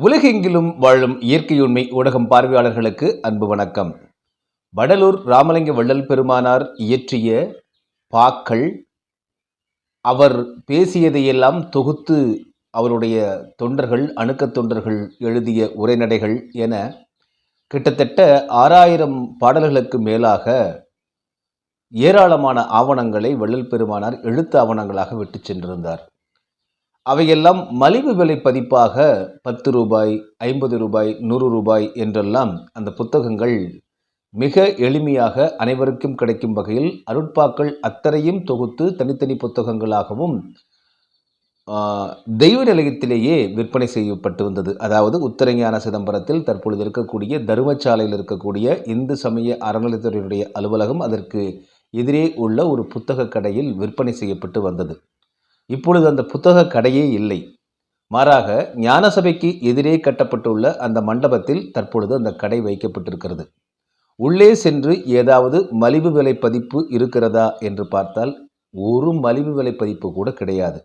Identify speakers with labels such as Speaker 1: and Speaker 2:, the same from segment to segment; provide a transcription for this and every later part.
Speaker 1: உலகெங்கிலும் வாழும் இயற்கையுண்மை ஊடகம் பார்வையாளர்களுக்கு அன்பு வணக்கம். வடலூர் ராமலிங்க வள்ளல் பெருமானார் இயற்றிய பாக்கள் அவர் பேசியதையெல்லாம் தொகுத்து அவருடைய தொண்டர்கள் அணுக்கத் தொண்டர்கள் எழுதிய உரைநடைகள் என கிட்டத்தட்ட ஆறாயிரம் பாடல்களுக்கு மேலாக ஏராளமான ஆவணங்களை வள்ளல் பெருமானார் எழுத்து ஆவணங்களாக விட்டு சென்றிருந்தார். அவையெல்லாம் மலிவு விலை பதிப்பாக பத்து ரூபாய் ஐம்பது ரூபாய் நூறு ரூபாய் என்றெல்லாம் அந்த புத்தகங்கள் மிக எளிமையாக அனைவருக்கும் கிடைக்கும் வகையில் அருட்பாக்கள் அத்தனையும் தொகுத்து தனித்தனி புத்தகங்களாகவும் தெய்வ நிலையத்திலேயே விற்பனை செய்யப்பட்டு வந்தது. அதாவது உத்தரஞான சிதம்பரத்தில் தற்பொழுது இருக்கக்கூடிய தருமச்சாலையில் இருக்கக்கூடிய இந்து சமய அறநிலைத்துறையினுடைய அலுவலகம் அதற்கு எதிரே உள்ள ஒரு புத்தக கடையில் விற்பனை செய்யப்பட்டு வந்தது. இப்பொழுது அந்த புத்தக கடையே இல்லை. மாறாக ஞானசபைக்கு எதிரே கட்டப்பட்டுள்ள அந்த மண்டபத்தில் தற்பொழுது அந்த கடை வைக்கப்பட்டிருக்கிறது. உள்ளே சென்று ஏதாவது மலிவு விலை பதிப்பு இருக்கிறதா என்று பார்த்தால் ஒரு மலிவு விலை பதிப்பு கூட கிடையாது.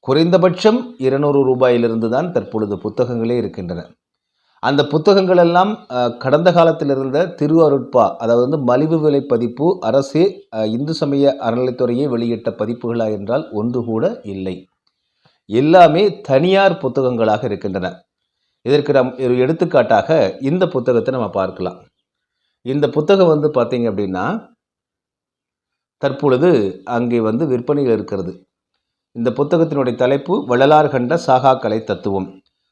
Speaker 1: குறைந்தபட்சம் இருநூறு ரூபாயிலிருந்து தான் தற்பொழுது புத்தகங்களே இருக்கின்றன. அந்த புத்தகங்கள் எல்லாம் கடந்த காலத்தில் இருந்த திருவருட்பா அதாவது வந்து மலிவு விலை பதிப்பு அரசே இந்து சமய அறநிலைத்துறையே வெளியிட்ட பதிப்புகளா என்றால் ஒன்று கூட இல்லை. எல்லாமே தனியார் புத்தகங்களாக இருக்கின்றன. இதற்கு நம் ஒரு எடுத்துக்காட்டாக இந்த புத்தகத்தை நம்ம பார்க்கலாம். இந்த புத்தகம் வந்து பார்த்தீங்க அப்படின்னா தற்பொழுது அங்கே வந்து விற்பனையில் இருக்கிறது. இந்த புத்தகத்தினுடைய தலைப்பு வள்ளலார் கண்ட சாகா கலை தத்துவம்.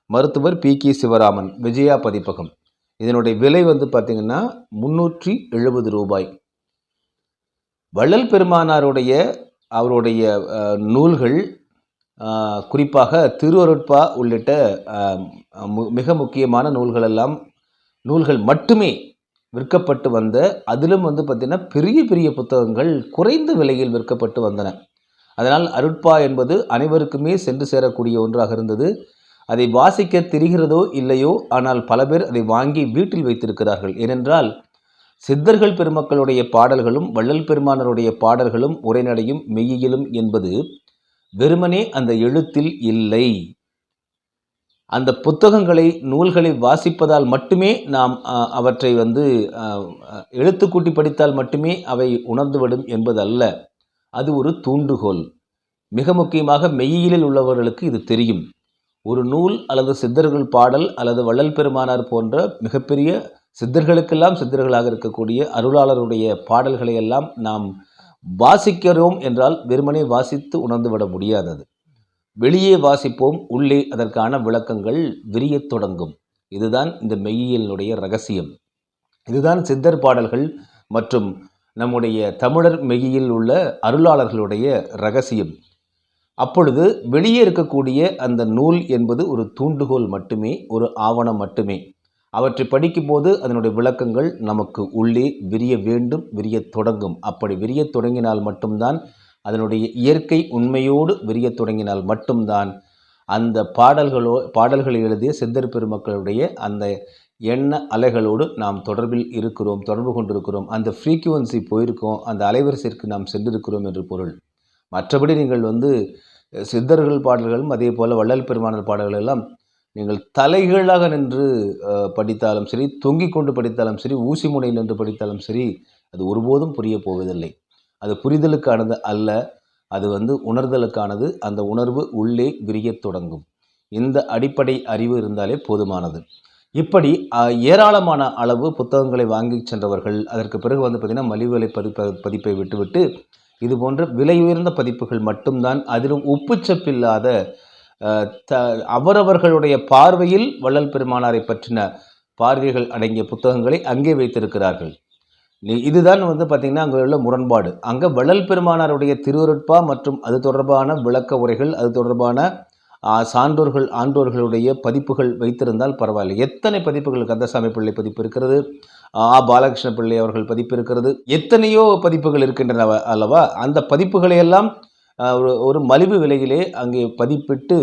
Speaker 1: மருத்துவர் பி. கே. சிவராமன் விஜயா பதிப்பகம். இதனுடைய விலை வந்து பார்த்தீங்கன்னா முன்னூற்றி எழுபது ரூபாய். வள்ளல் பெருமானாருடைய அவருடைய நூல்கள் குறிப்பாக திருவருட்பா உள்ளிட்ட மு- மிக முக்கியமான நூல்கள் எல்லாம் நூல்கள் மட்டுமே விற்கப்பட்டு வந்த அதிலும் வந்து பார்த்திங்கன்னா பெரிய பெரிய புத்தகங்கள் குறைந்த விலையில் விற்கப்பட்டு வந்தன. அதனால் அருட்பா என்பது அனைவருக்குமே சென்று சேரக்கூடிய ஒன்றாக இருந்தது. அதை வாசிக்க தெரிகிறதோ இல்லையோ ஆனால் பல பேர் அதை வாங்கி வீட்டில் வைத்திருக்கிறார்கள். ஏனென்றால் சித்தர்கள் பெருமக்களுடைய பாடல்களும் வள்ளல் பெருமானருடைய பாடல்களும் உரைநடையும் மெய்யியலும் என்பது வெறுமனே அந்த எழுத்தில் இல்லை. அந்த புத்தகங்களை நூல்களை வாசிப்பதால் மட்டுமே நாம் அவற்றை வந்து எழுத்துக்கூட்டி எழுத்து கூட்டி படித்தால் மட்டுமே அவை உணர்ந்துவிடும் என்பது அல்ல அது ஒரு தூண்டுகோல். மிக முக்கியமாக மெய்யியலில் உள்ளவர்களுக்கு இது தெரியும். ஒரு நூல் அல்லது சித்தர்கள் பாடல் அல்லது வள்ளல் பெருமானார் போன்ற மிகப்பெரிய சித்தர்களுக்கெல்லாம் சித்தர்களாக இருக்கக்கூடிய அருளாளருடைய பாடல்களை எல்லாம் நாம் வாசிக்கிறோம் என்றால் வெறுமனே வாசித்து உணர்ந்துவிட முடியாதது. வெளியே வாசிப்போம் உள்ளே அதற்கான விளக்கங்கள் விரியத் தொடங்கும். இதுதான் இந்த மெய்யியலினுடைய ரகசியம். இதுதான் சித்தர் பாடல்கள் மற்றும் நம்முடைய தமிழர் மெய்யியல் உள்ள அருளாளர்களுடைய ரகசியம். அப்பொழுது வெளியே இருக்கக்கூடிய அந்த நூல் என்பது ஒரு தூண்டுகோல் மட்டுமே ஒரு ஆவணம் மட்டுமே. அவற்றை படிக்கும்போது அதனுடைய விளக்கங்கள் நமக்கு உள்ளே விரிய வேண்டும் விரியத் தொடங்கும். அப்படி விரிய தொடங்கினால் மட்டும்தான் அதனுடைய இயற்கை உண்மையோடு விரியத் தொடங்கினால் மட்டும்தான் அந்த பாடல்களோ பாடல்களை எழுதிய சித்தர் பெருமக்களுடைய அந்த எண்ண அலைகளோடு நாம் தொடர்பில் இருக்கிறோம் தொடர்பு கொண்டிருக்கிறோம். அந்த ஃப்ரீக்குவன்சி போயிருக்கோம் அந்த அலைவரிசைக்கு நாம் சென்றிருக்கிறோம் என்று பொருள். மற்றபடி நீங்கள் வந்து சித்தர்கள் பாடல்களும் அதே போல் வள்ளல் பெருமானர் பாடல்கள் எல்லாம் நீங்கள் தலைகீழாக நின்று படித்தாலும் சரி தொங்கிக் கொண்டு படித்தாலும் சரி ஊசி முனையில் நின்று படித்தாலும் சரி அது ஒருபோதும் புரிய போவதில்லை. அது புரிதலுக்கானது அல்ல அது வந்து உணர்தலுக்கானது அந்த உணர்வு உள்ளே விரியத் தொடங்கும். இந்த அடிப்படை அறிவு இருந்தாலே போதுமானது. இப்படி ஏராளமான அளவு புத்தகங்களை வாங்கி சென்றவர்கள் அதற்கு பிறகு வந்து பார்த்திங்கன்னா மலிவு விலை பதிப்ப பதிப்பை விட்டுவிட்டு இது போன்ற விலை உயர்ந்த பதிப்புகள் மட்டும்தான். அதிலும் உப்புச்சப்பில்லாத த அவரவர்களுடைய பார்வையில் வள்ளல் பெருமானாரை பற்றின பார்வைகள் அடங்கிய புத்தகங்களை அங்கே வைத்திருக்கிறார்கள். நீ இதுதான் வந்து பார்த்திங்கன்னா அங்கே உள்ள முரண்பாடு. அங்கே வள்ளல் பெருமானாருடைய திருவருட்பா மற்றும் அது தொடர்பான விளக்க உரைகள் அது தொடர்பான சான்றோர்கள் ஆண்டோர்களுடைய பதிப்புகள் வைத்திருந்தால் பரவாயில்லை. எத்தனை பதிப்புகள் கந்தசாமி பிள்ளை பதிப்பு இருக்கிறது? ஆ பாலகிருஷ்ண பிள்ளை அவர்கள் பதிப்பு இருக்கிறது எத்தனையோ பதிப்புகள் இருக்கின்றன அல்லவா? அந்த பதிப்புகளை எல்லாம் ஒரு ஒரு மலிவு விலையிலே அங்கே பதிப்பிட்டு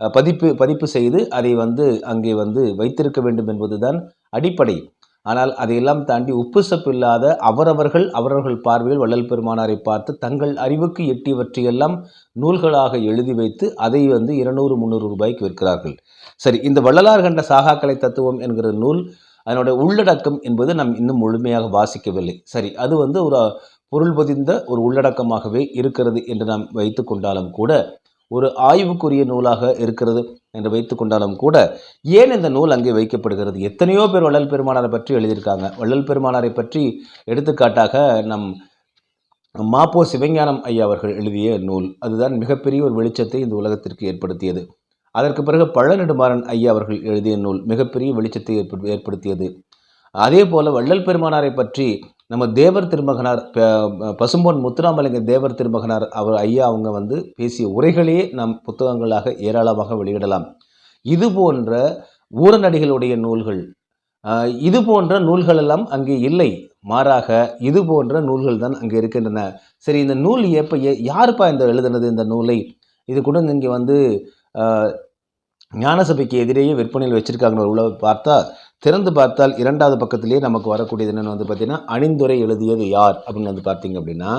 Speaker 1: பதிப்பு பதிப்பு செய்து அதை வந்து அங்கே வந்து வைத்திருக்க வேண்டும் என்பதுதான் அடிப்படை. ஆனால் அதையெல்லாம் தாண்டி உப்பு சப்பு இல்லாத அவரவர்கள் அவரவர்கள் பார்வையில் வள்ளல் பெருமானாரை பார்த்து தங்கள் அறிவுக்கு எட்டியவற்றையெல்லாம் நூல்களாக எழுதி வைத்து அதை வந்து இருநூறு முந்நூறு ரூபாய்க்கு விற்கிறார்கள். சரி இந்த வள்ளலார் கண்ட சாகாக்கலை தத்துவம் என்கிற நூல் அதனுடைய உள்ளடக்கம் என்பது நாம் இன்னும் முழுமையாக வாசிக்கவில்லை. சரி அது வந்து ஒரு பொருள் பொதிந்த ஒரு உள்ளடக்கமாகவே இருக்கிறது என்று நாம் வைத்து கொண்டாலும் கூட ஒரு ஆய்வுக்குரிய நூலாக இருக்கிறது என்று வைத்து கொண்டாலும் கூட ஏன் இந்த நூல் அங்கே வைக்கப்படுகிறது? எத்தனையோ பேர் வள்ளல் பெருமானாரை பற்றி எழுதியிருக்காங்க. வள்ளல் பெருமானாரை பற்றி எடுத்துக்காட்டாக நம் மாப்போ சிவஞானம் ஐயா அவர்கள் எழுதிய நூல். அதுதான் மிகப்பெரிய ஒரு வெளிச்சத்தை இந்த உலகத்திற்கு ஏற்படுத்தியது. அதற்கு பிறகு பழநெடுமாறன் ஐயா அவர்கள் எழுதிய நூல் மிகப்பெரிய வெளிச்சத்தை ஏற்படு ஏற்படுத்தியது. அதே போல வள்ளல் பெருமானாரை பற்றி நம்ம தேவர் திருமகனார் பசும்பொன் முத்துராமலிங்க தேவர் திருமகனார் அவர் ஐயா அவங்க வந்து பேசிய உரைகளையே நம் புத்தகங்களாக ஏராளமாக வெளியிடலாம். இது போன்ற ஊரநடிகளுடைய நூல்கள் இது போன்ற நூல்கள் எல்லாம் அங்கே இல்லை. மாறாக இது போன்ற நூல்கள் தான் அங்கே இருக்கின்றன. சரி இந்த நூல் எப்போ யாருப்பா இந்த எழுதுனது இந்த நூலை? இது கூட இங்கே வந்து ஞானசபைக்கு எதிரேயே விற்பனையில் வச்சிருக்காங்கன்னு ஒரு உள்ள பார்த்தா திறந்து பார்த்தால் இரண்டாவது பக்கத்திலேயே நமக்கு வரக்கூடியது என்னென்னு வந்து பார்த்தீங்கன்னா அணிந்துரை எழுதியது யார் அப்படின்னு வந்து பார்த்தீங்க அப்படின்னா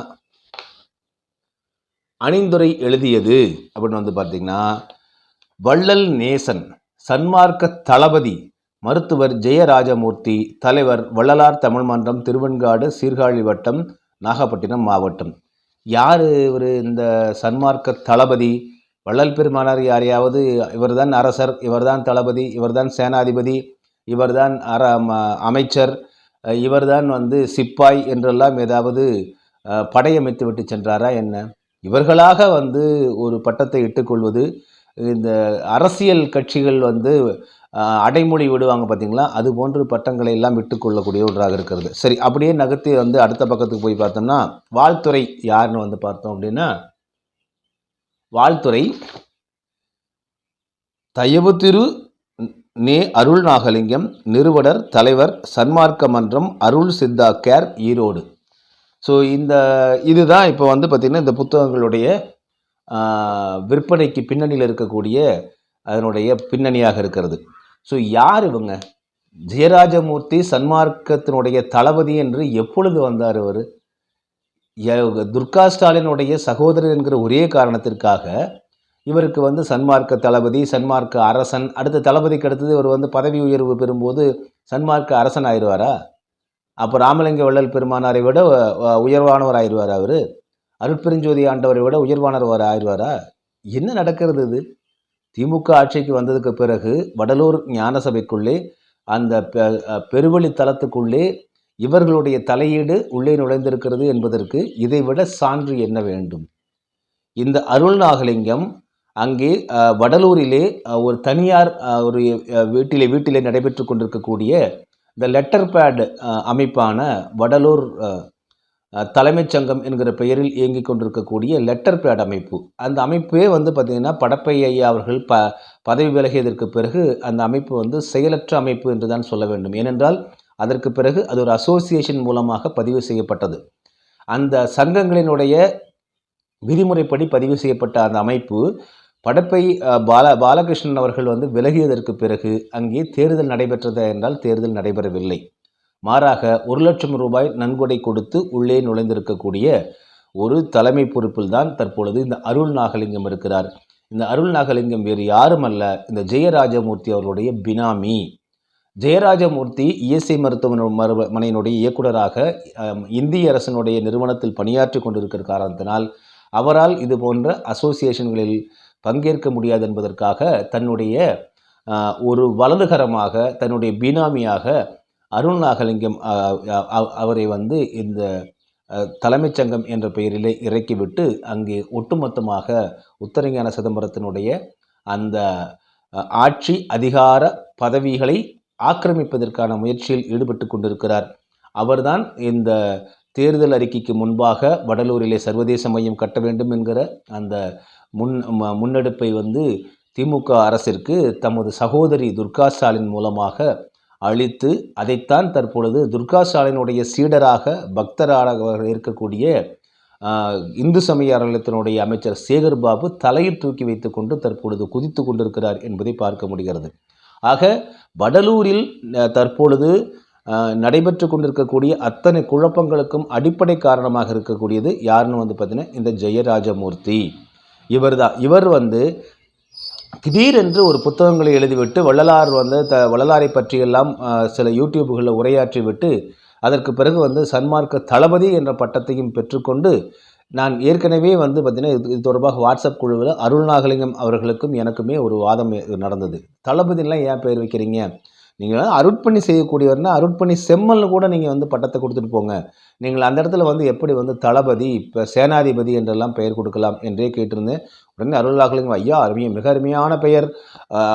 Speaker 1: அணிந்துரை எழுதியது அப்படின்னு வந்து பார்த்தீங்கன்னா வள்ளல் நேசன் சன்மார்க்க தளபதி மருத்துவர் ஜெயராஜமூர்த்தி தலைவர் வள்ளலார் தமிழ் மன்றம் திருவெண்காடு சீர்காழி வட்டம் நாகப்பட்டினம் மாவட்டம். யார் இவர்? இந்த சன்மார்க்க தளபதி வள்ளல் பெருமானார் யாரையாவது இவர்தான் அரசர் இவர்தான் தளபதி இவர்தான் சேனாதிபதி இவர்தான் அர ம- அமைச்சர் இவர்தான் வந்து சிப்பாய் என்றெல்லாம் ஏதாவது படையமைத்து விட்டு சென்றாரா என்ன? இவர்களாக வந்து ஒரு பட்டத்தை இட்டுக்கொள்வது இந்த அரசியல் கட்சிகள் வந்து அடைமொழி விடுவாங்க பார்த்தீங்களா அது போன்று பட்டங்களை எல்லாம் விட்டுக்கொள்ளக்கூடிய ஒன்றாக இருக்கிறது. சரி அப்படியே நகர்த்தி வந்து அடுத்த பக்கத்துக்கு போய் பார்த்தோம்னா வாழ்த்துறை யாருன்னு வந்து பார்த்தோம் அப்படின்னா வாழ்த்துறை. தயவு திரு நே அருள் நாகலிங்கம் நிறுவனர் தலைவர் சன்மார்க்க மன்றம் அருள் சித்தா கேர் ஈரோடு. ஸோ இந்த இதுதான் இப்போ வந்து பார்த்திங்கன்னா இந்த புத்தகங்களுடைய விற்பனைக்கு பின்னணியில் இருக்கக்கூடிய அதனுடைய பின்னணியாக இருக்கிறது. ஸோ யார் இவங்க? ஜெயராஜமூர்த்தி சன்மார்க்கத்தினுடைய தளபதி என்று எப்பொழுது வந்தார் அவர்? துர்கா ஸ்டாலினுடைய சகோதரர் என்கிற ஒரே காரணத்திற்காக இவருக்கு வந்து சன்மார்க்க தளபதி சன்மார்க்க அரசன் அடுத்த தளபதிக்கு அடுத்தது இவர் வந்து பதவி உயர்வு பெறும்போது சன்மார்க்க அரசன் ஆயிடுவாரா? அப்போ ராமலிங்க வள்ளல் பெருமானாரை விட உயர்வானவர் ஆயிடுவாரா அவர்? அருட்பெருஞ்சோதி ஆண்டவரை விட உயர்வானவர் ஆயிடுவாரா? என்ன நடக்கிறது இது? திமுக ஆட்சிக்கு வந்ததுக்கு பிறகு வடலூர் ஞான சபைக்குள்ளே அந்த பெ- பெருவழி தளத்துக்குள்ளே இவர்களுடைய தலையீடு உள்ளே நுழைந்திருக்கிறது என்பதற்கு இதைவிட சான்று என்ன வேண்டும்? இந்த அருள் நாகலிங்கம் அங்கே வடலூரிலே ஒரு தனியார் ஒரு வீட்டிலே வீட்டிலே நடைபெற்று கொண்டிருக்கக்கூடிய இந்த லெட்டர் பேட் அமைப்பான வடலூர் தலைமைச் சங்கம் என்கிற பெயரில் இயங்கிக் கொண்டிருக்கக்கூடிய லெட்டர் பேட் அமைப்பு. அந்த அமைப்பே வந்து பார்த்திங்கன்னா படப்பை ஐயா அவர்கள் ப பதவி விலகியதற்கு பிறகு அந்த அமைப்பு வந்து செயலற்ற அமைப்பு என்று தான் சொல்ல வேண்டும். ஏனென்றால் அதற்கு பிறகு அது ஒரு அசோசியேஷன் மூலமாக பதிவு செய்யப்பட்டது. அந்த சங்கங்களினுடைய விதிமுறைப்படி பதிவு செய்யப்பட்ட அந்த அமைப்பு படப்பை பால பாலகிருஷ்ணன் அவர்கள் வந்து விலகியதற்கு பிறகு அங்கே தேர்தல் நடைபெற்றதா என்றால் தேர்தல் நடைபெறவில்லை. மாறாக ஒரு லட்சம் ரூபாய் நன்கொடை கொடுத்து உள்ளே நுழைந்திருக்கக்கூடிய ஒரு தலைமை பொறுப்பில் தான் தற்பொழுது இந்த அருள் நாகலிங்கம் இருக்கிறார். இந்த அருள் நாகலிங்கம் வேறு யாரும் அல்ல இந்த ஜெயராஜமூர்த்தி அவர்களுடைய பினாமி. ஜெயராஜமூர்த்தி இஎஸ்ஐ மருத்துவ மருத்துவமனையினுடைய இயக்குனராக இந்திய அரசினுடைய நிறுவனத்தில் பணியாற்றி கொண்டிருக்கிற காரணத்தினால் அவரால் இது போன்ற அசோசியேஷன்களில் பங்கேற்க முடியாது என்பதற்காக தன்னுடைய ஒரு வலதுகரமாக தன்னுடைய பினாமியாக அருண் நாகலிங்கம் அவரை வந்து இந்த தலைமைச் சங்கம் என்ற பெயரிலே இறக்கிவிட்டு அங்கே ஒட்டுமொத்தமாக உத்தரஞான சிதம்பரத்தினுடைய அந்த ஆட்சி அதிகார பதவிகளை ஆக்கிரமிப்பதற்கான முயற்சியில் ஈடுபட்டு கொண்டிருக்கிறார். அவர்தான் இந்த தேர்தல் அறிக்கைக்கு முன்பாக வடலூரிலே சர்வதேச மையம் கட்ட வேண்டும் என்கிற அந்த முன் ம- முன்னெடுப்பை வந்து திமுக அரசிற்கு தமது சகோதரி துர்கா ஸ்டாலின் மூலமாக அளித்து அதைத்தான் தற்பொழுது துர்கா ஸ்டாலினுடைய சீடராக பக்தராக இருக்கக்கூடிய இந்து சமய அறநிலையத்தினுடைய அமைச்சர் சேகர் பாபு தலையில் தூக்கி வைத்துக்கொண்டு தற்பொழுது குதித்து கொண்டிருக்கிறார் என்பதை பார்க்க முடிகிறது. ஆக வடலூரில் தற்பொழுது நடைபெற்று கொண்டிருக்கக்கூடிய அத்தனை குழப்பங்களுக்கும் அடிப்படை காரணமாக இருக்கக்கூடியது யாருன்னு வந்து பார்த்தீங்கன்னா இந்த ஜெயராஜமூர்த்தி. இவர்தான் இவர் வந்து திடீரென்று ஒரு புத்தகங்களை எழுதிவிட்டு வள்ளலார் வந்து த வள்ளலாரை பற்றியெல்லாம் சில யூடியூப்களில் உரையாற்றி விட்டு அதற்கு பிறகு வந்து சன்மார்க்க தளபதி என்ற பட்டத்தையும் பெற்றுக்கொண்டு நான் ஏற்கனவே வந்து பார்த்திங்கன்னா இது இது தொடர்பாக வாட்ஸ்அப் குழுவில் அருள்நாகலிங்கம் அவர்களுக்கும் எனக்குமே ஒரு வாதம் நடந்தது. தளபதிலாம் ஏன் பேர் வைக்கிறீங்க? நீங்கள் அருட்பணி செய்யக்கூடியவர்னா அருட்பணி செம்மல்னு கூட நீங்கள் வந்து பட்டத்தை கொடுத்துட்டு போங்க. நீங்கள் அந்த இடத்துல வந்து எப்படி வந்து தளபதி இப்போ சேனாதிபதி என்றெல்லாம் பெயர் கொடுக்கலாம் என்றே கேட்டிருந்தேன். உடனே அருள்நாகலிங்கம் ஐயா அருமைய மிக அருமையான பெயர்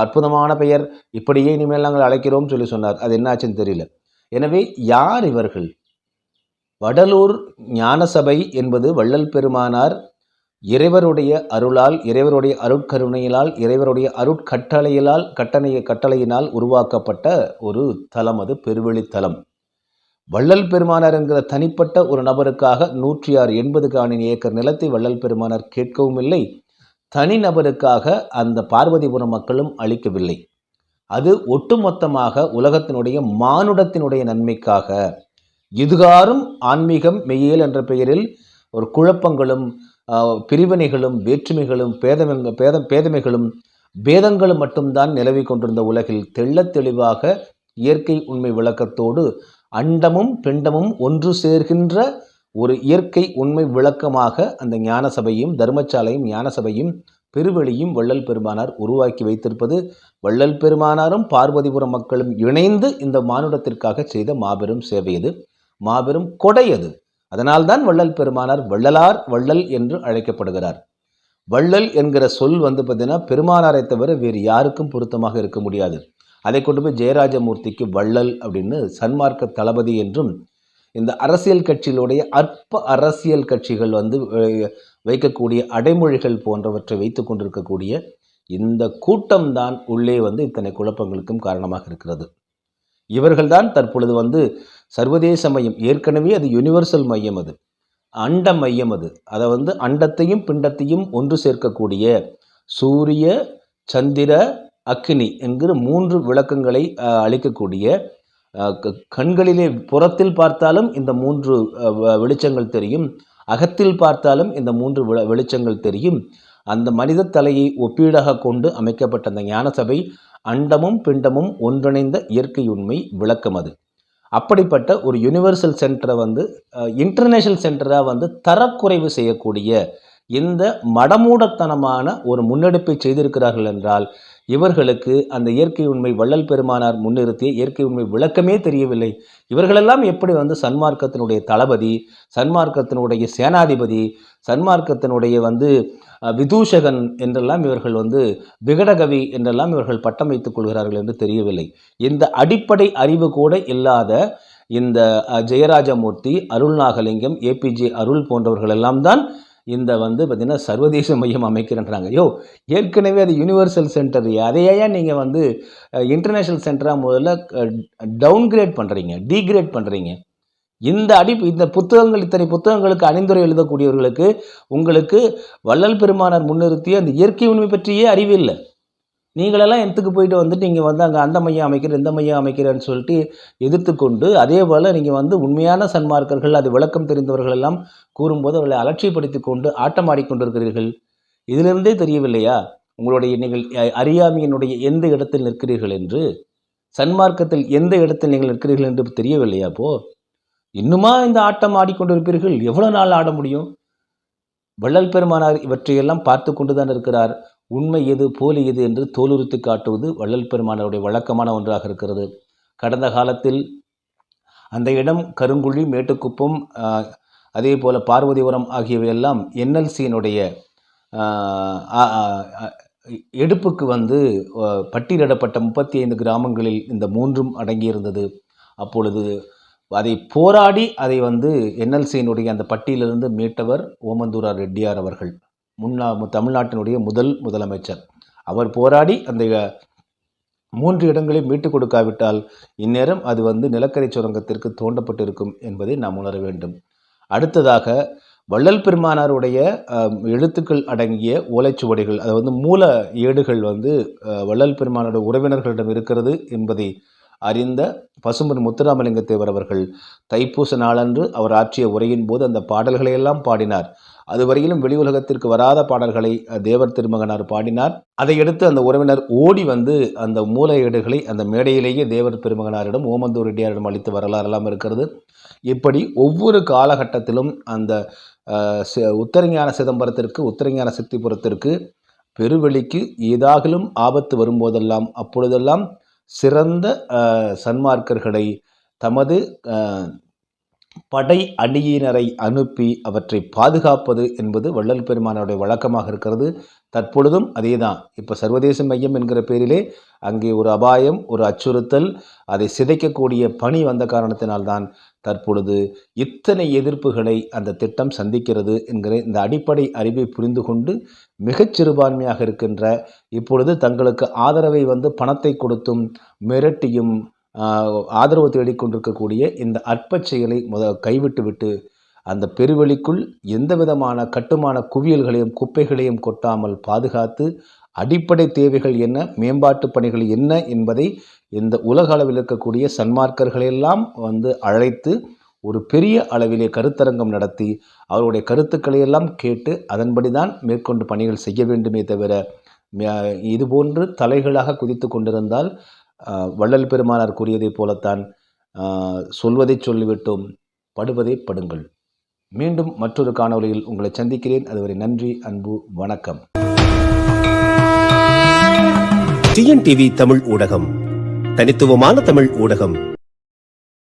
Speaker 1: அற்புதமான பெயர். இப்படியே இனிமேல் நாங்கள் அழைக்கிறோம் சொல்லி சொன்னார். அது என்னாச்சுன்னு தெரியல. எனவே யார் இவர்கள்? வடலூர் ஞானசபை என்பது வள்ளல் பெருமானார் இறைவருடைய அருளால் இறைவருடைய அருட்கருணையினால் இறைவருடைய அருட்கட்டளையினால் கட்டணைய கட்டளையினால் உருவாக்கப்பட்ட ஒரு தலம் அது பெருவெளித்தலம் வள்ளல் பெருமானார் என்கிற தனிப்பட்ட ஒரு நபருக்காக நூற்றி ஆறு எண்பது காணி ஏக்கர் நிலத்தை வள்ளல் பெருமானார் கேட்கவும் இல்லை. தனிநபருக்காக அந்த பார்வதிபுரம் மக்களும் அளிக்கவில்லை. அது ஒட்டுமொத்தமாக உலகத்தினுடைய மானுடத்தினுடைய நன்மைக்காக இதுகாரும் ஆன்மீகம் மெய்யியல் என்ற பெயரில் ஒரு குழப்பங்களும் பிரிவினைகளும் வேற்றுமைகளும் பேதம் பேதம் பேதமைகளும் பேதங்களும் மட்டும்தான் நிலவி கொண்டிருந்த உலகில் தெள்ள தெளிவாக இயற்கை உண்மை விளக்கத்தோடு அண்டமும் பிண்டமும் ஒன்று சேர்கின்ற ஒரு இயற்கை உண்மை விளக்கமாக அந்த ஞான சபையும் தர்மசாலையும் ஞான சபையும் பெருவெளியும் வள்ளல் பெருமானார் உருவாக்கி வைத்திருப்பது. வள்ளல் பெருமானாரும் பார்வதிபுரம் மக்களும் இணைந்து இந்த மானுடத்திற்காக செய்த மாபெரும் சேவை இது. மாபெரும் கொடை அது. அதனால்தான் வள்ளல் பெருமானார் வள்ளலார் வள்ளல் என்று அழைக்கப்படுகிறார். வள்ளல் என்கிற சொல் வந்து பார்த்தீங்கன்னா பெருமானாரை தவிர வேறு யாருக்கும் பொருத்தமாக இருக்க முடியாது. அதை கொண்டு போய் ஜெயராஜமூர்த்திக்கு வள்ளல் அப்படின்னு சன்மார்க்க தளபதி என்றும் இந்த அரசியல் கட்சிகளுடைய அற்ப அரசியல் கட்சிகள் வந்து வைக்கக்கூடிய அடைமொழிகள் போன்றவற்றை வைத்து கொண்டிருக்கக்கூடிய இந்த கூட்டம்தான் உள்ளே வந்து இத்தனை குழப்பங்களுக்கும் காரணமாக இருக்கிறது. இவர்கள்தான் தற்பொழுது வந்து சர்வதேச மையம் ஏற்கனவே அது யுனிவர்சல் மையம் அது. அண்ட மையம் அது. அதை வந்து அண்டத்தையும் பிண்டத்தையும் ஒன்று சேர்க்கக்கூடிய சூரிய சந்திர அக்னி என்கிற மூன்று விளக்கங்களை அளிக்கக்கூடிய க- கண்களிலே புறத்தில் பார்த்தாலும் இந்த மூன்று வ- வெளிச்சங்கள் தெரியும். அகத்தில் பார்த்தாலும் இந்த மூன்று விள- வெளிச்சங்கள் தெரியும். அந்த மனித தலையை ஒப்பீடாக கொண்டு அமைக்கப்பட்ட அந்த ஞானசபை அண்டமும் பிண்டமும் ஒன்றிணைந்த இயற்கை உண்மை விளக்கம் அது. அப்படிப்பட்ட ஒரு யுனிவர்சல் சென்டரை வந்து இன்டர்நேஷனல் சென்டராக வந்து தரக்குறைவு செய்யக்கூடிய இந்த மடமூடத்தனமான ஒரு முன்னெடுப்பை செய்திருக்கிறார்கள் என்றால் இவர்களுக்கு அந்த இயற்கை உண்மை வள்ளல் பெருமானார் முன்னிறுத்திய இயற்கை உண்மை விளக்கமே தெரியவில்லை. இவர்களெல்லாம் எப்படி வந்து சன்மார்க்கத்தினுடைய தளபதி சன்மார்க்கத்தினுடைய சேனாதிபதி சன்மார்க்கத்தினுடைய வந்து விதூஷகன் என்றெல்லாம் இவர்கள் வந்து விகடகவி என்றெல்லாம் இவர்கள் பட்டம் வைத்துக் கொள்கிறார்கள் என்று தெரியவில்லை. இந்த அடிப்படை அறிவு கூட இல்லாத இந்த ஜெயராஜமூர்த்தி ஜெயராஜமூர்த்தி அருள்நாகலிங்கம் ஏபிஜே அருள் போன்றவர்கள் எல்லாம் தான் இந்த வந்து பார்த்திங்கன்னா சர்வதேச மையம் அமைக்கிறன்றாங்க. யோ ஏற்கனவே அது யுனிவர்சல் சென்டர் அதையே நீங்கள் வந்து இன்டர்நேஷ்னல் சென்டராக முதல்ல டவுன்கிரேட் பண்ணுறீங்க டீக்ரேட் பண்ணுறீங்க இந்த அடி இந்த புத்தகங்கள் இத்தனை புத்தகங்களுக்கு அணிந்துரை எழுதக்கூடியவர்களுக்கு உங்களுக்கு வள்ளல் பெருமானார் முன்னிறுத்திய அந்த இயற்கை உண்மை பற்றியே அறிவில்லை நீங்களெல்லாம் எத்துக்கு போயிட்டு வந்துட்டு நீங்கள் வந்து அங்கே அந்த மையம் அமைக்கிறேன் இந்த மையம் அமைக்கிறேன்னு சொல்லிட்டு எதிர்த்து கொண்டு அதே போல் நீங்கள் வந்து உண்மையான சன்மார்க்கர்கள் அது விளக்கம் தெரிந்தவர்கள் எல்லாம் கூறும்போது அவர்களை அலட்சியப்படுத்தி கொண்டு ஆட்டமாடிக்கொண்டிருக்கிறீர்கள் இதிலிருந்தே தெரியவில்லையா? உங்களுடைய நீங்கள் அறியாமையினுடைய எந்த இடத்தில் நிற்கிறீர்கள் என்று? சன்மார்க்கத்தில் எந்த இடத்தில் நீங்கள் நிற்கிறீர்கள் என்று தெரியவில்லையா அப்போ? இன்னுமா இந்த ஆட்டம் ஆடிக்கொண்டிருப்பீர்கள்? எவ்வளவு நாள் ஆட முடியும்? வள்ளல் பெருமானார் இவற்றையெல்லாம் பார்த்து கொண்டுதான் இருக்கிறார். உண்மை எது போலி எது என்று தோலுறுத்து காட்டுவது வள்ளல் பெருமானாருடைய வழக்கமான ஒன்றாக இருக்கிறது. கடந்த காலத்தில் அந்த இடம் கருங்குழி மேட்டுக்குப்பம் அதே போல் பார்வதிபுரம் ஆகியவையெல்லாம் என்எல்சியினுடைய எடுப்புக்கு வந்து பட்டியலிடப்பட்ட முப்பத்தி ஐந்து கிராமங்களில் இந்த மூன்றும் அடங்கியிருந்தது. அப்பொழுது அதை போராடி அதை வந்து என்எல்சியினுடைய அந்த பட்டியலிருந்து மீட்டவர் ஓமந்தூரா ரெட்டியார் அவர்கள். முன்னா தமிழ்நாட்டினுடைய முதல் முதலமைச்சர். அவர் போராடி அந்த மூன்று இடங்களை மீட்டுக் கொடுக்காவிட்டால் இந்நேரம் அது வந்து நிலக்கரி சுரங்கத்திற்கு தோண்டப்பட்டிருக்கும் என்பதை நாம் உணர வேண்டும். அடுத்ததாக வள்ளல் பெருமானாருடைய எழுத்துக்கள் அடங்கிய ஓலைச்சுவடிகள் அது வந்து மூல ஏடுகள் வந்து வள்ளல் பெருமானோட உறவினர்களிடம் இருக்கிறது என்பதை அறிந்த பசும்பன் முத்துராமலிங்க தேவர் அவர்கள் தைப்பூச நாளன்று அவர் ஆற்றிய உரையின் போது அந்த பாடல்களை எல்லாம் பாடினார். அதுவரையிலும் வெளி உலகத்திற்கு வராத பாடல்களை தேவர் திருமகனார் பாடினார். அதையடுத்து அந்த உறவினர் ஓடி வந்து அந்த மூலையீடுகளை அந்த மேடையிலேயே தேவர் பெருமகனாரிடம் ஓமந்தூர் ரெட்டியாரிடம் அளித்த வரலாறெல்லாம் இருக்கிறது. இப்படி ஒவ்வொரு காலகட்டத்திலும் அந்த உத்தரஞான சிதம்பரத்திற்கு உத்தரஞான சித்திபுரத்திற்கு பெருவெளிக்கு ஏதாகிலும் ஆபத்து வரும்போதெல்லாம் அப்பொழுதெல்லாம் சிறந்த சன்மார்க்கர்களை தமது படை அணியினரை அனுப்பி அவற்றை பாதுகாப்பது என்பது வள்ளல் பெருமானோடைய வழக்கமாக இருக்கிறது. தற்பொழுதும் அதேதான். இப்போ சர்வதேச மையம் என்கிற பேரிலே அங்கே ஒரு அபாயம் ஒரு அச்சுறுத்தல் அதை சிதைக்கக்கூடிய பணி வந்த காரணத்தினால்தான் தற்பொழுது இத்தனை எதிர்ப்புகளை அந்த திட்டம் சந்திக்கிறது என்கிற இந்த அடிப்படை அறிவை புரிந்து கொண்டு மிகச் சிறுபான்மையாக இருக்கின்ற இப்பொழுது தங்களுக்கு ஆதரவை வந்து பணத்தை கொடுத்தும் மிரட்டியும் ஆதரவு தேடிக்கொண்டிருக்கக்கூடிய இந்த அற்பச் செயலை முத கைவிட்டுவிட்டு அந்த பெருவெளிக்குள் எந்த விதமான கட்டுமான குவியல்களையும் குப்பைகளையும் கொட்டாமல் பாதுகாத்து அடிப்படை தேவைகள் என்ன மேம்பாட்டு பணிகள் என்ன என்பதை இந்த உலக அளவில் இருக்கக்கூடிய சன்மார்க்கர்களெல்லாம் வந்து அழைத்து ஒரு பெரிய அளவிலே கருத்தரங்கம் நடத்தி அவருடைய கருத்துக்களை எல்லாம் கேட்டு அதன்படி தான் மேற்கொண்டு பணிகள் செய்ய வேண்டுமே தவிர இதுபோன்று தலைகளாக குதித்து கொண்டிருந்தால் வள்ளல் பெருமானார் கூறியதைப் போலத்தான் சொல்வதை சொல்லிவிட்டோம் படுவதை படுங்கள். மீண்டும் மற்றொரு காணொளியில் உங்களை சந்திக்கிறேன். அதுவரை நன்றி அன்பு வணக்கம்.
Speaker 2: டிஎன்டிவி தமிழ் ஊடகம் தனித்துவமான தமிழ் ஊடகம்.